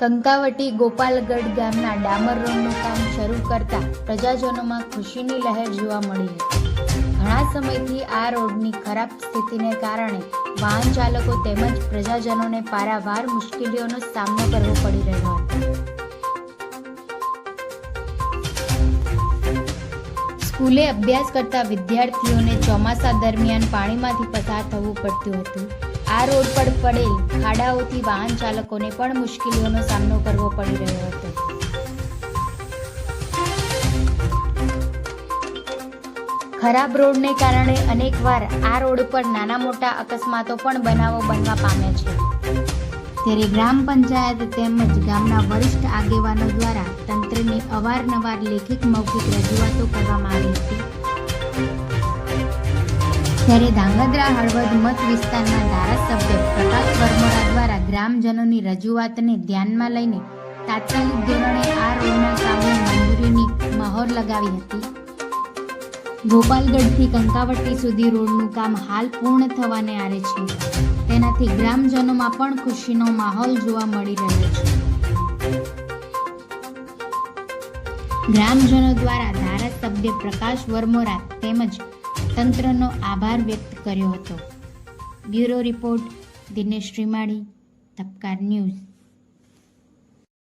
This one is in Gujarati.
કંકાવટી ગોપાલગઢ ગામના ડામર રોડનું કામ શરૂ કરતા પ્રજાજનોમાં ખુશીની લહેર જોવા મળી હતી. ઘણા સમયથી આ રોડની ખરાબ સ્થિતિને કારણે વાહન ચાલકો તેમજ પ્રજાજનોને પારાવાર મુશ્કેલીઓનો સામનો કરવો પડી રહ્યો હતો. સ્કૂલે અભ્યાસ કરતા વિદ્યાર્થીઓને ચોમાસા દરમિયાન પાણીમાંથી પસાર થવું પડતું હતું. આ રોડ પર પડેલ ખાડાઓથી વાહન ચાલકોને પણ મુશ્કેલીઓનો સામનો કરવો પડી રહ્યો હતો. ખરાબ રોડને કારણે અનેકવાર આ રોડ પર નાના મોટા અકસ્માતો પણ બનાવો બનવા પામ્યા છે. ત્યારે ગ્રામ પંચાયત તેમજ ગામના વરિષ્ઠ આગેવાનો દ્વારા તંત્રને અવારનવાર લેખિત મૌખિક રજૂઆતો કરવામાં આવી હતી. ત્યારે ધાંગધ્રા હળવદ મત વિસ્તારના ધારાસભ્ય પ્રકાશ વર્મોરા દ્વારા ગ્રામજનોની રજૂઆતને ધ્યાનમાં લઈને તાત્કાલિક ધોરણે આ રોડના કામને મંજૂરીની મહોર લગાવી હતી. ગોપાલગઢથી કંકાવટી સુધી રોડનું કામ હાલ પૂર્ણ થવાને આરે છે. તેનાથી ગ્રામજનોમાં પણ ખુશીનો માહોલ જોવા મળી રહ્યો છે. ગ્રામજનો દ્વારા ધારાસભ્ય પ્રકાશ વર્મોરા તેમજ તંત્રનો આભાર વ્યક્ત કર્યો હતો. Bureau report Dinesh Shrimali તપકાર news.